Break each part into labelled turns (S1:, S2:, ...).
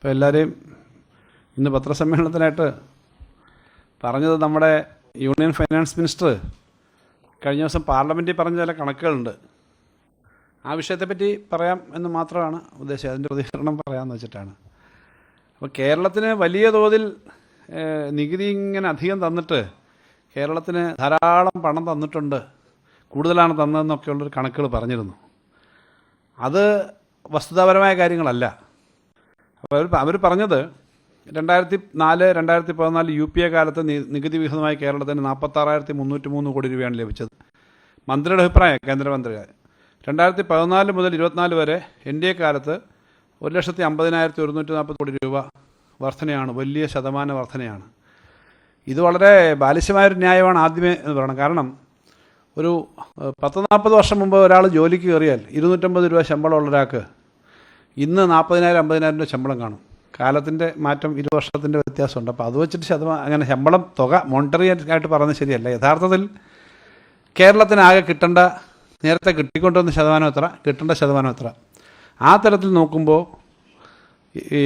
S1: അപ്പോൾ എല്ലാവരെയും ഇന്ന് പത്രസമ്മേളനത്തിനായിട്ട് പറഞ്ഞത് നമ്മുടെ യൂണിയൻ ഫൈനാൻസ് മിനിസ്റ്റർ കഴിഞ്ഞ ദിവസം പാർലമെന്റിൽ പറഞ്ഞ ചില കണക്കുകളുണ്ട്. ആ വിഷയത്തെപ്പറ്റി പറയാം എന്ന് മാത്രമാണ് ഉദ്ദേശിച്ചത്. അതിന്റെ പ്രതികരണം പറയാമെന്ന് വെച്ചിട്ടാണ്. അപ്പോൾ കേരളത്തിന് വലിയ തോതിൽ നികുതി ഇങ്ങനെ അധികം തന്നിട്ട് കേരളത്തിന് ധാരാളം പണം തന്നിട്ടുണ്ട്. കൂടുതലാണ് തന്നതെന്നൊക്കെയുള്ളൊരു കണക്കുകൾ പറഞ്ഞിരുന്നു. അത് വസ്തുതാപരമായ കാര്യങ്ങളല്ല. അവർ അവർ പറഞ്ഞത് രണ്ടായിരത്തി നാല് രണ്ടായിരത്തി പതിനാല് യു പി എ കാലത്ത് നികുതി വിഹിതമായി കേരളത്തിന് നാൽപ്പത്താറായിരത്തി മുന്നൂറ്റി മൂന്ന് കോടി രൂപയാണ് ലഭിച്ചത്. മന്ത്രിയുടെ അഭിപ്രായം കേന്ദ്രമന്ത്രി. രണ്ടായിരത്തി പതിനാല് മുതൽ ഇരുപത്തിനാല് വരെ എൻ ഡി എ കാലത്ത് ഒരു ലക്ഷത്തി അമ്പതിനായിരത്തി ഒരുന്നൂറ്റി നാൽപ്പത് കോടി രൂപ വർധനയാണ് വലിയ ശതമാന വർധനയാണ്. ഇത് വളരെ ബാലിശമായൊരു ന്യായമാണ് ആദ്യമേ എന്ന് പറയണം. കാരണം ഒരു പത്ത് നാൽപ്പത് വർഷം മുമ്പ് ഒരാൾ ജോലിക്ക് കയറിയാൽ ഇരുന്നൂറ്റമ്പത് രൂപ ശമ്പളമുള്ള ഒരാൾക്ക് ഇന്ന് നാൽപ്പതിനായിരം അമ്പതിനായിരം രൂപ ശമ്പളം കാണും. കാലത്തിന്റെ മാറ്റം ഇരു വർഷത്തിന്റെ വ്യത്യാസമുണ്ട്. അപ്പോൾ അത് വെച്ചിട്ട് ശതമാനം അങ്ങനെ ശമ്പളം തുക മോണിറ്ററി ആയിട്ട് പറയുന്നത് ശരിയല്ല. യഥാർത്ഥത്തിൽ കേരളത്തിനാകെ കിട്ടേണ്ട നേരത്തെ കിട്ടിക്കൊണ്ടിരുന്ന ശതമാനം എത്ര? കിട്ടേണ്ട ശതമാനം എത്ര? ആ തരത്തിൽ നോക്കുമ്പോൾ ഈ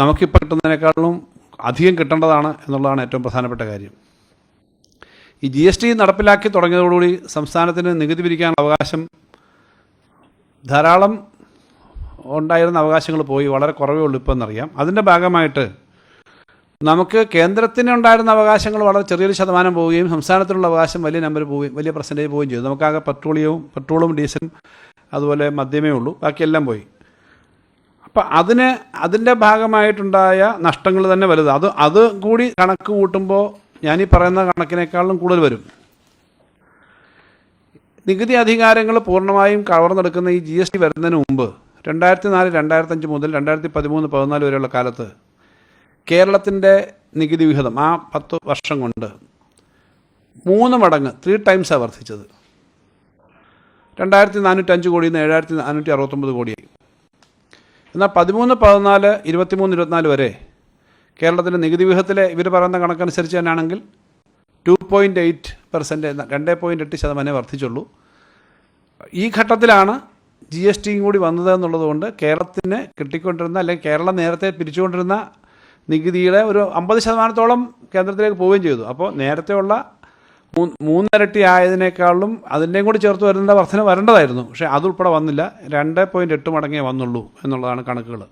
S1: നമുക്കിപ്പോൾ കിട്ടുന്നതിനേക്കാളും അധികം കിട്ടേണ്ടതാണ് എന്നുള്ളതാണ് ഏറ്റവും പ്രധാനപ്പെട്ട കാര്യം. ഈ ജി എസ് ടി നടപ്പിലാക്കി തുടങ്ങിയതോടുകൂടി സംസ്ഥാനത്തിന് നികുതി പിരിക്കാനുള്ള അവകാശം ധാരാളം ഉണ്ടായിരുന്ന അവകാശങ്ങൾ പോയി വളരെ കുറവേ ഉള്ളൂ ഇപ്പോൾ എന്നറിയാം. അതിന്റെ ഭാഗമായിട്ട് നമുക്ക് കേന്ദ്രത്തിന് ഉണ്ടായിരുന്ന അവകാശങ്ങൾ വളരെ ചെറിയൊരു ശതമാനം പോവുകയും സംസ്ഥാനത്തിനുള്ള അവകാശം വലിയ നമ്പർ പോവുകയും വലിയ പെർസെന്റേജ് പോവുകയും ചെയ്തു. നമുക്കാകെ പെട്രോളിയവും പെട്രോളും ഡീസലും അതുപോലെ മദ്യമേ ഉള്ളൂ. ബാക്കിയെല്ലാം പോയി. അപ്പോൾ അതിന് അതിന്റെ ഭാഗമായിട്ടുണ്ടായ നഷ്ടങ്ങൾ തന്നെ വലുത്. അത് അത് കൂടി കണക്ക് കൂട്ടുമ്പോൾ ഞാനീ പറയുന്ന കണക്കിനേക്കാളും കൂടുതൽ വരും. നികുതി അധികാരങ്ങൾ പൂർണമായും കവർന്നെടുക്കുന്ന ഈ ജി എസ് ടി വരുന്നതിന് മുമ്പ് രണ്ടായിരത്തി നാല് രണ്ടായിരത്തഞ്ച് മുതൽ രണ്ടായിരത്തി പതിമൂന്ന് പതിനാല് വരെയുള്ള കാലത്ത് കേരളത്തിന്റെ നികുതി വിഹിതം ആ പത്ത് വർഷം കൊണ്ട് മൂന്ന് മടങ്ങ് ത്രീ ടൈംസാണ് വർദ്ധിച്ചത്. രണ്ടായിരത്തി നാനൂറ്റഞ്ച് കോടിയിൽ നിന്ന് ഏഴായിരത്തി നാനൂറ്റി അറുപത്തൊമ്പത് കോടിയായി. എന്നാൽ പതിമൂന്ന് പതിനാല് ഇരുപത്തിമൂന്ന് ഇരുപത്തിനാല് വരെ കേരളത്തിന്റെ നികുതി വിഹിതത്തിലെ ഇവർ പറയുന്ന കണക്കനുസരിച്ച് തന്നെയാണെങ്കിൽ ടു പോയിന്റ് എയ്റ്റ് പെർസെന്റ് രണ്ട് പോയിന്റ് എട്ട് ശതമാനമേ വർദ്ധിച്ചുള്ളൂ. ഈ ഘട്ടത്തിലാണ് ജി എസ് ടിയും കൂടി വന്നത് എന്നുള്ളതുകൊണ്ട് കേരളത്തിന് കിട്ടിക്കൊണ്ടിരുന്ന അല്ലെങ്കിൽ കേരളം നേരത്തെ പിരിച്ചുകൊണ്ടിരുന്ന നികുതിയുടെ ഒരു അമ്പത് ശതമാനത്തോളം കേന്ദ്രത്തിലേക്ക് പോവുകയും ചെയ്തു. അപ്പോൾ നേരത്തെയുള്ള മൂന്നിരട്ടി ആയതിനേക്കാളും അതിന്റെയും കൂടി ചേർത്ത് വരുന്ന വർധന വരേണ്ടതായിരുന്നു. പക്ഷേ അതുൾപ്പെടെ വന്നില്ല. രണ്ട് പോയിന്റ് എട്ട് മടങ്ങേ വന്നുള്ളൂ എന്നുള്ളതാണ് കണക്കുകൾ.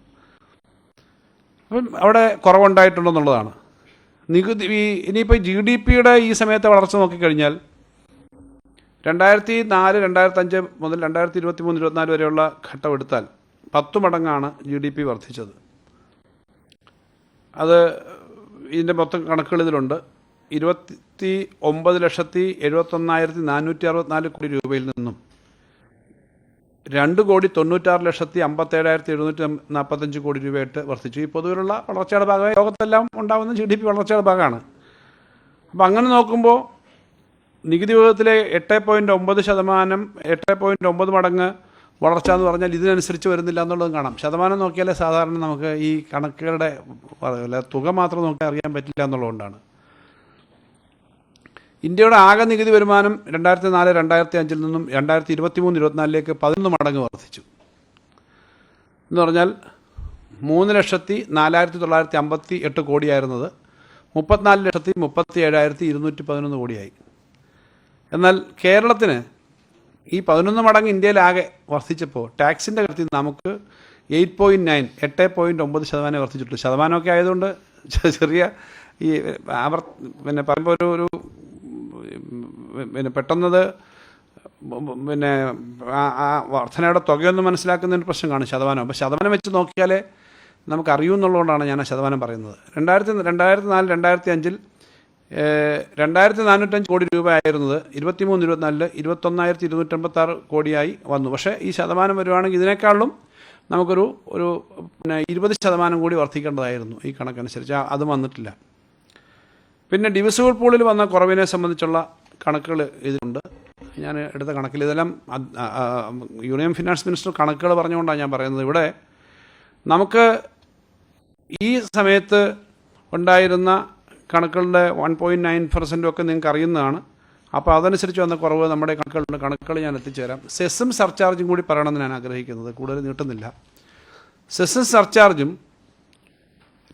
S1: അപ്പം അവിടെ കുറവുണ്ടായിട്ടുണ്ടെന്നുള്ളതാണ്. നികുതി ഈ ഇനിയിപ്പോൾ ജി ഡി പിയുടെ ഈ സമയത്തെ വളർച്ച നോക്കിക്കഴിഞ്ഞാൽ രണ്ടായിരത്തി നാല് രണ്ടായിരത്തി അഞ്ച് മുതൽ രണ്ടായിരത്തി ഇരുപത്തി മൂന്ന് ഇരുപത്തിനാല് വരെയുള്ള ഘട്ടം എടുത്താൽ പത്തു മടങ്ങാണ് ജി ഡി പി വർദ്ധിച്ചത്. അത് ഇതിന്റെ മൊത്തം കണക്കുകൾ ഇതിലുണ്ട്. ഇരുപത്തി ഒമ്പത് ലക്ഷത്തി എഴുപത്തൊന്നായിരത്തി നാനൂറ്റി അറുപത്തിനാല് കോടി രൂപയിൽ നിന്നും രണ്ട് കോടി തൊണ്ണൂറ്റാറ് ലക്ഷത്തി അമ്പത്തേഴായിരത്തി എഴുന്നൂറ്റി നാൽപ്പത്തഞ്ച് കോടി രൂപയായിട്ട് വർദ്ധിച്ചു. ഈ പൊതുവിലുള്ള വളർച്ചയുടെ ഭാഗമായി ലോകത്തെല്ലാം ഉണ്ടാകുന്ന ജി ഡി പി വളർച്ചയുടെ ഭാഗമാണ്. അപ്പം അങ്ങനെ നോക്കുമ്പോൾ നികുതി വിഭാഗത്തിലെ എട്ട് പോയിന്റ് ഒമ്പത് ശതമാനം എട്ട് പോയിന്റ് ഒമ്പത് മടങ്ങ് വളർച്ച എന്ന് പറഞ്ഞാൽ ഇതിനനുസരിച്ച് വരുന്നില്ല എന്നുള്ളതും കാണാം. ശതമാനം നോക്കിയാലേ സാധാരണ നമുക്ക് ഈ കണക്കുകളുടെ തുക മാത്രം നോക്കി അറിയാൻ പറ്റില്ല എന്നുള്ളതുകൊണ്ടാണ്. ഇന്ത്യയുടെ ആകെ നികുതി വരുമാനം രണ്ടായിരത്തി നാല് രണ്ടായിരത്തി അഞ്ചിൽ നിന്നും രണ്ടായിരത്തി ഇരുപത്തി മൂന്ന് ഇരുപത്തിനാലിലേക്ക് പതിനൊന്ന് മടങ്ങ് വർദ്ധിച്ചു. എന്ന് പറഞ്ഞാൽ മൂന്ന് ലക്ഷത്തി നാലായിരത്തി തൊള്ളായിരത്തി അമ്പത്തി എട്ട് കോടിയായിരുന്നത് മുപ്പത്തിനാല് ലക്ഷത്തി മുപ്പത്തി ഏഴായിരത്തി ഇരുന്നൂറ്റി പതിനൊന്ന് കോടിയായി. എന്നാൽ കേരളത്തിന് ഈ പതിനൊന്ന് മടങ്ങ് ഇന്ത്യയിലാകെ വർദ്ധിച്ചപ്പോൾ ടാക്സിന്റെ കാര്യത്തിൽ നമുക്ക് എയ്റ്റ് പോയിന്റ് നയൻ എട്ട് പോയിന്റ് ഒമ്പത് ശതമാനം വർദ്ധിച്ചിട്ടുള്ളൂ ശതമാനമൊക്കെ ആയതുകൊണ്ട് ചെറിയ ഈ പിന്നെ പറയുമ്പോൾ ഒരു ഒരു പിന്നെ പെട്ടെന്നത് പിന്നെ ആ- വർധനയുടെ തുകയൊന്നും മനസ്സിലാക്കുന്നതിന് പ്രശ്നം കാണും ശതമാനം. അപ്പോൾ ശതമാനം വെച്ച് നോക്കിയാലേ നമുക്ക് അറിയുമെന്നുള്ളതുകൊണ്ടാണ് ഞാൻ ആ ശതമാനം പറയുന്നത്. രണ്ടായിരത്തി രണ്ടായിരത്തി നാല് രണ്ടായിരത്തി അഞ്ചിൽ രണ്ടായിരത്തി നാനൂറ്റഞ്ച് കോടി രൂപ ആയിരുന്നത് ഇരുപത്തിമൂന്ന് ഇരുപത്തിനാലിൽ ഇരുപത്തൊന്നായിരത്തി ഇരുന്നൂറ്റമ്പത്താറ് കോടിയായി വന്നു. പക്ഷേ ഈ ശതമാനം വരുവാണെങ്കിൽ ഇതിനേക്കാളും നമുക്കൊരു ഒരു പിന്നെ ഇരുപത് ശതമാനം കൂടി വർദ്ധിക്കേണ്ടതായിരുന്നു ഈ കണക്കനുസരിച്ച്. അത് വന്നിട്ടില്ല. പിന്നെ ഡിവിസിബിൾ പൂളിൽ വന്ന കുറവിനെ സംബന്ധിച്ചുള്ള കണക്കുകൾ ഇതിലുണ്ട്. ഞാൻ എടുത്ത കണക്കിൽ ഇതെല്ലാം യൂണിയൻ ഫിനാൻസ് മിനിസ്റ്റർ കണക്കുകൾ പറഞ്ഞുകൊണ്ടാണ് ഞാൻ പറയുന്നത്. ഇവിടെ നമുക്ക് ഈ സമയത്ത് ഉണ്ടായിരുന്ന കണക്കുകളുടെ വൺ പോയിന്റ് നയൻ പെർസെന്റും ഒക്കെ നിങ്ങൾക്ക് അറിയുന്നതാണ്. അപ്പോൾ അതനുസരിച്ച് വന്ന കുറവ് നമ്മുടെ കണക്കുകളുടെ കണക്കുകൾ ഞാൻ എത്തിച്ചേരാം. സെസ്സും സർചാർജും കൂടി പറയണമെന്ന് ഞാൻ ആഗ്രഹിക്കുന്നത്. കൂടുതൽ നീട്ടുന്നില്ല. സെസ്സും സർചാർജും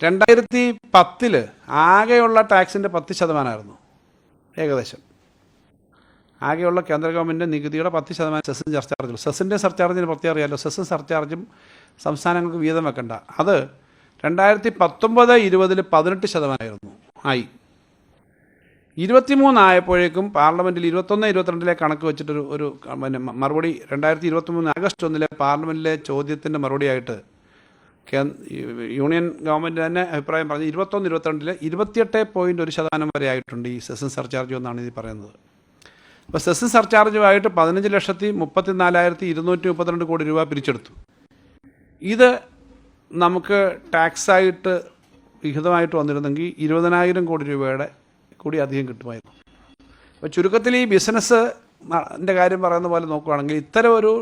S1: രണ്ടായിരത്തി പത്തിൽ ആകെയുള്ള ടാക്സിന്റെ പത്ത് ശതമാനമായിരുന്നു ഏകദേശം. ആകെയുള്ള കേന്ദ്ര ഗവൺമെന്റ് നികുതിയുടെ പത്ത് ശതമാനം സെസ്സും സർചാർജും സെസ്സിന്റെ സർചാർജിന് പ്രത്യേകം അറിയാമല്ലോ സെസ്സും സർചാർജും സംസ്ഥാനങ്ങൾക്ക് വീതം വെക്കണ്ട. അത് രണ്ടായിരത്തി പത്തൊമ്പത് ഇരുപതിൽ പതിനെട്ട് ശതമാനമായിരുന്നു ആയി. ഇരുപത്തിമൂന്നായപ്പോഴേക്കും പാർലമെന്റിൽ ഇരുപത്തൊന്ന് ഇരുപത്തിരണ്ടിലെ കണക്ക് വെച്ചിട്ടൊരു ഒരു പിന്നെ മറുപടി രണ്ടായിരത്തി ഇരുപത്തിമൂന്ന് ആഗസ്റ്റ് ഒന്നിലെ പാർലമെന്റിലെ ചോദ്യത്തിന്റെ മറുപടിയായിട്ട് യൂണിയൻ ഗവൺമെന്റ് തന്നെ അഭിപ്രായം പറഞ്ഞു. ഇരുപത്തൊന്ന് ഇരുപത്തിരണ്ടിൽ ഇരുപത്തിയെട്ട് പോയിന്റ് ഒരു ശതമാനം വരെ ആയിട്ടുണ്ട് ഈ സെസ്സും സർചാർജ് എന്നാണ് ഇത് പറയുന്നത്. അപ്പോൾ സെസ്സും സർചാർജുമായിട്ട് പതിനഞ്ച് ലക്ഷത്തി മുപ്പത്തി നാലായിരത്തി ഇരുന്നൂറ്റി മുപ്പത്തിരണ്ട് കോടി രൂപ പിരിച്ചെടുത്തു. ഇത് നമുക്ക് ടാക്സായിട്ട് വിഹിതമായിട്ട് വന്നിരുന്നെങ്കിൽ ഇരുപതിനായിരം കോടി രൂപയുടെ കൂടി അധികം കിട്ടുമായിരുന്നു. അപ്പോൾ ചുരുക്കത്തിൽ ഈ ബിസിനസ് എന്റെ കാര്യം പറയുന്ന പോലെ നോക്കുകയാണെങ്കിൽ ഇത്തരം ഒരു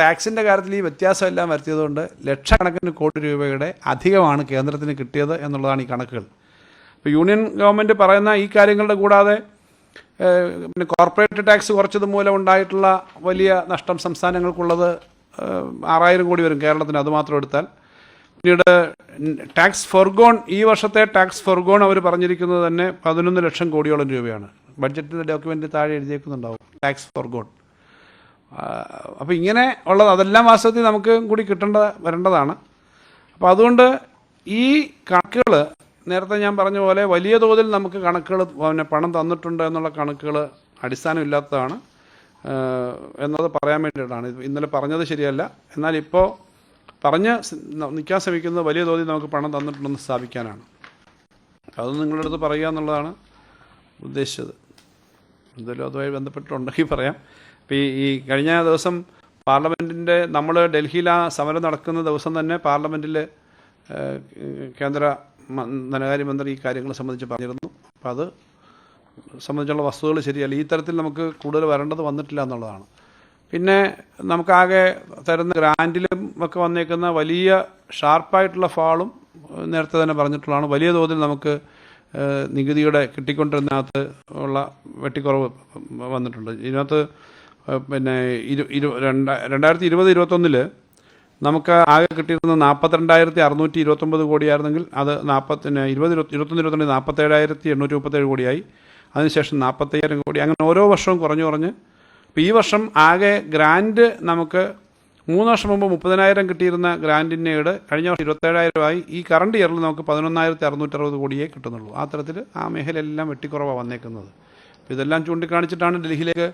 S1: ടാക്സിന്റെ കാര്യത്തിൽ ഈ വ്യത്യാസമെല്ലാം വരുത്തിയതുകൊണ്ട് ലക്ഷക്കണക്കിന് കോടി രൂപയുടെ അധികമാണ് കേന്ദ്രത്തിന് കിട്ടിയത് എന്നുള്ളതാണ് ഈ കണക്കുകൾ. ഇപ്പോൾ യൂണിയൻ ഗവൺമെന്റ് പറയുന്ന ഈ കാര്യങ്ങളുടെ കൂടാതെ പിന്നെ കോർപ്പറേറ്റ് ടാക്സ് കുറച്ചത് മൂലം ഉണ്ടായിട്ടുള്ള വലിയ നഷ്ടം സംസ്ഥാനങ്ങൾക്കുള്ളത് ആറായിരം കോടി വരും കേരളത്തിന് അതുമാത്രം എടുത്താൽ. പിന്നീട് ടാക്സ് ഫോർഗോൺ ഈ വർഷത്തെ ടാക്സ് ഫോർഗോൺ അവർ പറഞ്ഞിരിക്കുന്നത് തന്നെ പതിനൊന്ന് ലക്ഷം കോടിയോളം രൂപയാണ്. ബഡ്ജറ്റിന്റെ ഡോക്യുമെന്റ് താഴെ എഴുതിയേക്കുന്നുണ്ടാവും ടാക്സ് ഫോർഗോൺ അപ്പോൾ ഇങ്ങനെ ഉള്ളത് അതെല്ലാം വാസ്തവത്തിൽ നമുക്ക് കൂടി കിട്ടേണ്ട വരേണ്ടതാണ്. അപ്പോൾ അതുകൊണ്ട് ഈ കണക്കുകൾ നേരത്തെ ഞാൻ പറഞ്ഞ പോലെ വലിയ തോതിൽ നമുക്ക് കണക്കുകൾ പിന്നെ പണം തന്നിട്ടുണ്ട് എന്നുള്ള കണക്കുകൾ അടിസ്ഥാനമില്ലാത്തതാണ്. എന്നത് പറയാൻ വേണ്ടിയിട്ടാണ്. ഇന്നലെ പറഞ്ഞത് ശരിയല്ല. എന്നാൽ ഇപ്പോൾ പറഞ്ഞ് നിൽക്കാൻ ശ്രമിക്കുന്നത് വലിയ തോതിൽ നമുക്ക് പണം തന്നിട്ടുണ്ടെന്ന് സ്ഥാപിക്കാനാണ്. അത് നിങ്ങളുടെ അടുത്ത് പറയുക എന്നുള്ളതാണ് ഉദ്ദേശിച്ചത്. എന്തെങ്കിലും അതുമായി ബന്ധപ്പെട്ടുണ്ടെങ്കിൽ പറയാം. അപ്പോൾ ഈ കഴിഞ്ഞ ദിവസം പാർലമെന്റിന്റെ നമ്മൾ ഡൽഹിയിൽ ആ സമരം നടക്കുന്ന ദിവസം തന്നെ പാർലമെന്റിൽ കേന്ദ്ര ധനകാര്യ ധനകാര്യമന്ത്രി ഈ കാര്യങ്ങളെ സംബന്ധിച്ച് പറഞ്ഞിരുന്നു. അപ്പോൾ അത് സംബന്ധിച്ചുള്ള വസ്തുതകൾ ശരിയല്ല. ഈ തരത്തിൽ നമുക്ക് കൂടുതൽ വരേണ്ടത് വന്നിട്ടില്ല എന്നുള്ളതാണ്. പിന്നെ നമുക്കാകെ തരുന്ന ഗ്രാൻഡിലും ഒക്കെ വന്നേക്കുന്ന വലിയ ഷാർപ്പായിട്ടുള്ള ഫാളും നേരത്തെ തന്നെ പറഞ്ഞിട്ടുള്ളതാണ്. വലിയ തോതിൽ നമുക്ക് നികുതിയുടെ കിട്ടിക്കൊണ്ടിരുന്നതിനകത്ത് ഉള്ള വെട്ടിക്കുറവ് വന്നിട്ടുണ്ട്. ഇതിനകത്ത് പിന്നെ ഇരു ഇരു രണ്ട രണ്ടായിരത്തി ഇരുപത് ഇരുപത്തൊന്നിൽ നമുക്ക് ആകെ കിട്ടിയിരുന്നത് നാൽപ്പത്തിരണ്ടായിരത്തി അറുന്നൂറ്റി ഇരുപത്തൊമ്പത് കോടിയായിരുന്നെങ്കിൽ അത് നാൽപ്പത്തിന് ഇരുപത് ഇരുപത്തി ഇരുപത്തൊന്ന് ഇരുപത്തിരണ്ട് നാൽപ്പത്തേഴായിരത്തി എണ്ണൂറ്റി മുപ്പത്തേഴ് കോടിയായി. അതിനുശേഷം നാൽപ്പത്തയ്യായിരം കോടി. അങ്ങനെ ഓരോ വർഷവും കുറഞ്ഞു കുറഞ്ഞ്. ഇപ്പോൾ ഈ വർഷം ആകെ ഗ്രാൻഡ് നമുക്ക് മൂന്ന് വർഷം മുമ്പ് മുപ്പതിനായിരം കിട്ടിയിരുന്ന ഗ്രാൻഡിന്റെയുടെ കഴിഞ്ഞ വർഷം ഇരുപത്തേഴായിരമായി ഈ കറണ്ട് ഇയറിൽ നമുക്ക് പതിനൊന്നായിരത്തി അറുന്നൂറ്ററുപത് കോടിയേ കിട്ടുന്നുള്ളൂ. ആ തരത്തിൽ ആ മേഖലയെല്ലാം വെട്ടിക്കുറവാണ് വന്നേക്കുന്നത്. ഇതെല്ലാം ചൂണ്ടിക്കാണിച്ചിട്ടാണ് ഡൽഹിയിലേക്ക്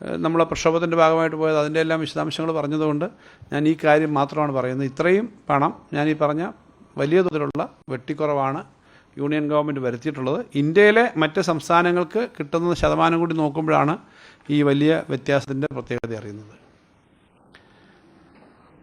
S1: ഏഹ്, നമ്മളെ പ്രക്ഷോഭത്തിന്റെ ഭാഗമായിട്ട് പോയത് അതിന്റെ എല്ലാം വിശദാംശങ്ങൾ പറഞ്ഞതുകൊണ്ട് ഞാൻ ഈ കാര്യം മാത്രമാണ് പറയുന്നത്. ഇത്രയും പണം ഞാൻ ഈ പറഞ്ഞ വലിയ തോതിലുള്ള വെട്ടിക്കുറവാണ് യൂണിയൻ ഗവൺമെന്റ് വരുത്തിയിട്ടുള്ളത്. ഇന്ത്യയിലെ മറ്റ് സംസ്ഥാനങ്ങൾക്ക് കിട്ടുന്ന ശതമാനം കൂടി നോക്കുമ്പോഴാണ് ഈ വലിയ വ്യത്യാസത്തിന്റെ പ്രത്യേകത അറിയുന്നത്.